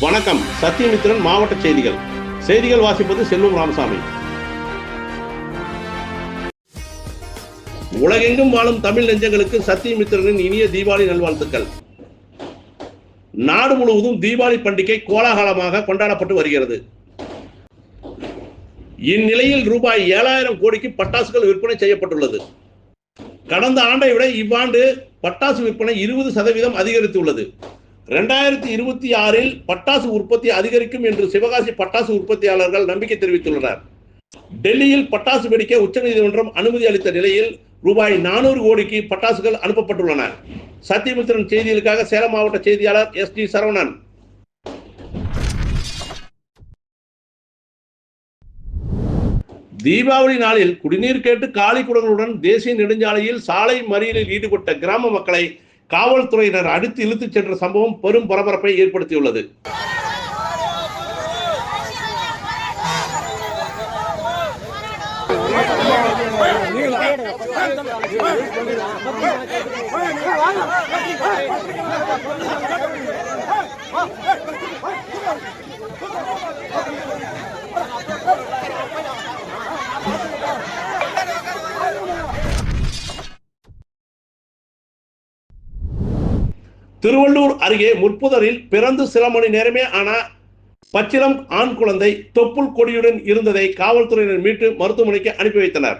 வணக்கம். சத்தியமித்திரன் மாவட்ட செய்திகள். செய்திகள் வாசிப்பது செல்வம் ராமசாமி. உலகெங்கும் வாழும் தமிழ் நெஞ்சங்களுக்கு சத்தியமித்திரனின் இனிய தீபாவளி நல்வாழ்த்துக்கள். நாடு முழுவதும் தீபாவளி பண்டிகை கோலாகலமாக கொண்டாடப்பட்டு வருகிறது. இந்நிலையில் ரூபாய் ஏழாயிரம் கோடிக்கு பட்டாசுகள் விற்பனை செய்யப்பட்டுள்ளது. கடந்த ஆண்டை விட இவ்வாண்டு பட்டாசு விற்பனை இருபது சதவீதம் அதிகரித்துள்ளது. ரெண்டாயிரத்தி இருபத்தி ஆறில் பட்டாசு உற்பத்தி அதிகரிக்கும் என்று சிவகாசி பட்டாசு உற்பத்தியாளர்கள் நம்பிக்கை தெரிவித்துள்ளனர். டெல்லியில் பட்டாசு வெடிக்க உச்சநீதிமன்றம் அனுமதி அளித்த நிலையில் ரூபாய் நானூறு கோடிக்கு பட்டாசுகள் அனுப்பப்பட்டுள்ளன. சத்தியமித்திரன் செய்திகளுக்காக சேலம் மாவட்ட செய்தியாளர் எஸ் டி சரவணன். தீபாவளி நாளில் குடிநீர் கேட்டு காலி குடங்களுடன் தேசிய நெடுஞ்சாலையில் சாலை மறியலில் ஈடுபட்ட கிராம மக்களை காவல்துறையினர் அடித்து இழுத்துச் சென்ற சம்பவம் பெரும் பரபரப்பை ஏற்படுத்தியுள்ளது. திருவள்ளூர் அருகே முற்புதரில் பிறந்து சில மணி நேரமே ஆன பச்சிலம் ஆண் குழந்தை தொப்புள் கொடியுடன் இருந்ததை காவல்துறையினர் மீட்டு மருத்துவமனைக்கு அனுப்பி வைத்தனர்.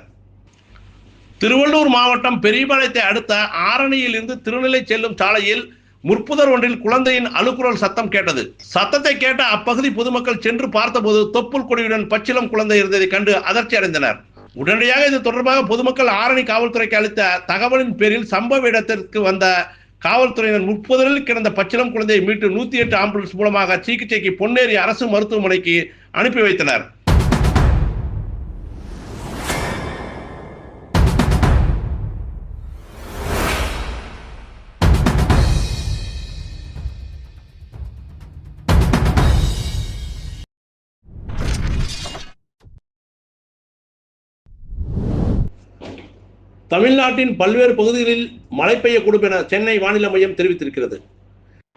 திருவள்ளூர் மாவட்டம் பெரியபாளையத்தை அடுத்த ஆரணியில் இருந்து திருநெல்லை செல்லும் சாலையில் முற்புதர் ஒன்றில் குழந்தையின் அழுக்குரல் சத்தம் கேட்டது. சத்தத்தை கேட்ட அப்பகுதி பொதுமக்கள் சென்று பார்த்தபோது தொப்புள் கொடியுடன் பச்சிலம் குழந்தை இருந்ததை கண்டு அதிர்ச்சி அடைந்தனர். உடனடியாக இது தொடர்பாக பொதுமக்கள் ஆரணி காவல்துறைக்கு அளித்த தகவலின் பேரில் சம்பவ இடத்திற்கு வந்த காவல்துறையினர் முப்பதில் கிடந்த பச்சிளம் குழந்தையை மீட்டு நூத்தி எட்டு ஆம்புலன்ஸ் மூலமாக சிகிச்சைக்கு பொன்னேரி அரசு மருத்துவமனைக்கு அனுப்பி வைத்தனர். தமிழ்நாட்டின் பல்வேறு பகுதிகளில் மழை பெய்யக்கூடும் என சென்னை வானிலை மையம் தெரிவித்திருக்கிறது.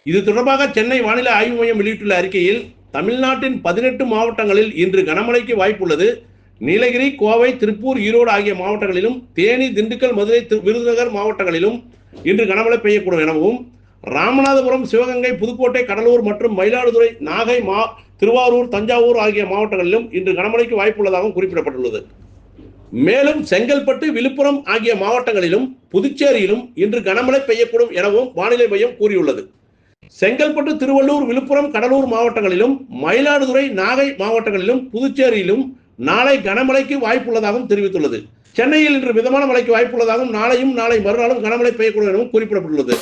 இது தொடர்பாக சென்னை வானிலை ஆய்வு மையம் வெளியிட்டுள்ள அறிக்கையில் தமிழ்நாட்டின் பதினெட்டு மாவட்டங்களில் இன்று கனமழைக்கு வாய்ப்புள்ளது. நீலகிரி கோவை திருப்பூர் ஈரோடு ஆகிய மாவட்டங்களிலும் தேனி திண்டுக்கல் மதுரை திரு- விருதுநகர் மாவட்டங்களிலும் இன்று கனமழை பெய்யக்கூடும் எனவும் ராமநாதபுரம் சிவகங்கை புதுக்கோட்டை கடலூர் மற்றும் மயிலாடுதுறை நாகை மா திருவாரூர் தஞ்சாவூர் ஆகிய மாவட்டங்களிலும் இன்று கனமழைக்கு வாய்ப்புள்ளதாகவும் குறிப்பிடப்பட்டுள்ளது. மேலும் செங்கல்பட்டு விழுப்புரம் ஆகிய மாவட்டங்களிலும் புதுச்சேரியிலும் இன்று கனமழை பெய்யக்கூடும் எனவும் வானிலை மையம் கூறியுள்ளது. செங்கல்பட்டு திருவள்ளூர் விழுப்புரம் கடலூர் மாவட்டங்களிலும் மயிலாடுதுறை நாகை மாவட்டங்களிலும் புதுச்சேரியிலும் நாளை கனமழைக்கு வாய்ப்புள்ளதாகவும் தெரிவித்துள்ளது. சென்னையில் இன்று மிதமான மழைக்கு வாய்ப்புள்ளதாகவும் நாளையும் நாளை மறுநாளும் கனமழை பெய்யக்கூடும் எனவும் குறிப்பிடப்பட்டுள்ளது.